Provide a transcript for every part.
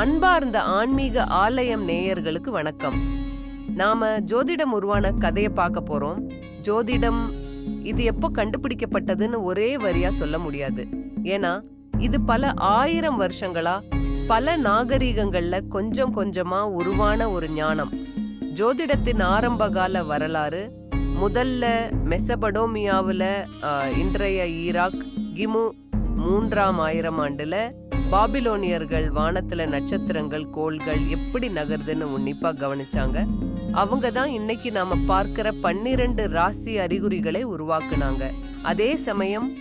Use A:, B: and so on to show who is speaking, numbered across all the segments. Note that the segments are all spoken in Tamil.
A: அன்பார்ந்த ஆன்மீக ஆலயம் நேயர்களுக்கு வணக்கம். நாம ஜோதிடம் உருவான கதையை பார்க்க போறோம். ஜோதிடம் இது எப்போ கண்டுபிடிக்கப்பட்டதுன்னு ஒரே வரியா சொல்ல முடியாது. ஏன்னா இது பல ஆயிரம் வருஷங்களா பல நாகரீகங்கள்ல கொஞ்சம் கொஞ்சமா உருவான ஒரு ஞானம். ஜோதிடத்தின் ஆரம்பகால வரலாறு முதல்ல மெசபடோமியாவில் இன்றைய ஈராக் கிமு மூன்றாம் ஆயிரம் ஆண்டுல பாபிலோனியர்கள் வானத்துல நட்சத்திரங்கள் கோள்கள் எப்படி நகருதுன்னு உன்னிப்பா கவனிச்சாங்க? அவங்க தான் இன்னைக்கு நாம பார்க்கிற பன்னிரண்டு ராசி அறிகுறிகளை உருவாக்குனாங்க. அதே சமயம்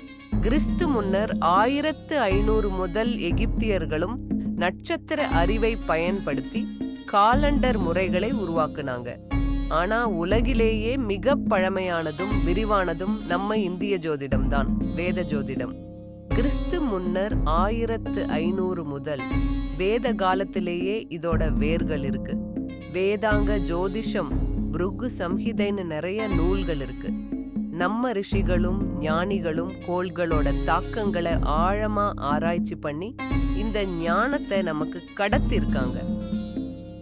A: கிறிஸ்து முன்னர் ஆயிரத்து ஐநூறு முதல் எகிப்தியர்களும் நட்சத்திர அறிவை பயன்படுத்தி காலண்டர் முறைகளை உருவாக்குனாங்க. ஆனா உலகிலேயே மிக பழமையானதும் விரிவானதும் நம்ம இந்திய ஜோதிடம்தான் வேத ஜோதிடம். கிறிஸ்து முன்னர் ஆயிரத்து ஐநூறு முதல் வேத காலத்திலேயே இதோட வேர்கள் இருக்கு. வேதாங்க ஜோதிஷம் புருகு சம்ஹிதைன்னு நிறைய நூல்கள் இருக்கு. நம்ம ரிஷிகளும் ஞானிகளும் கோள்களோட தாக்கங்களை ஆழமா ஆராய்ச்சி பண்ணி இந்த ஞானத்தை நமக்கு கடத்திருக்காங்க.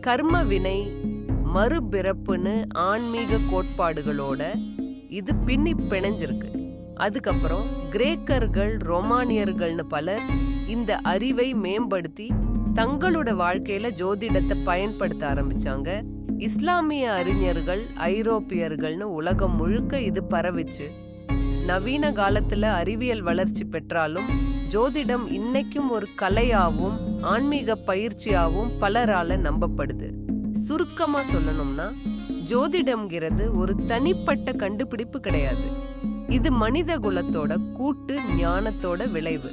A: கர்ம வினை மறுபிறப்புன்னு ஆன்மீக கோட்பாடுகளோட இது பின்னி பிணைஞ்சிருக்கு. அதுக்கப்புறம் கிரேக்கர்கள் ரோமானியர்கள்னு பலர் இந்த அறிவை மேம்படுத்தி தங்களோட வாழ்க்கையில ஜோதிடத்தை பயன்படுத்த ஆரம்பிச்சாங்க. இஸ்லாமிய அறிஞர்கள் ஐரோப்பியர்கள்னு உலகம் முழுக்க இது பரவிச்சு நவீன காலத்துல அறிவியல் வளர்ச்சி பெற்றாலும் ஜோதிடம் இன்னைக்கும் ஒரு கலையாவும் ஆன்மீக பயிற்சியாவும் பலரால நம்பப்படுது. சுருக்கமா சொல்லணும்னா ஜோதிடம்ங்கிறது ஒரு தனிப்பட்ட கண்டுபிடிப்பு கிடையாது. இது மனித குலத்தோட கூட்டு ஞானத்தோட விளைவு.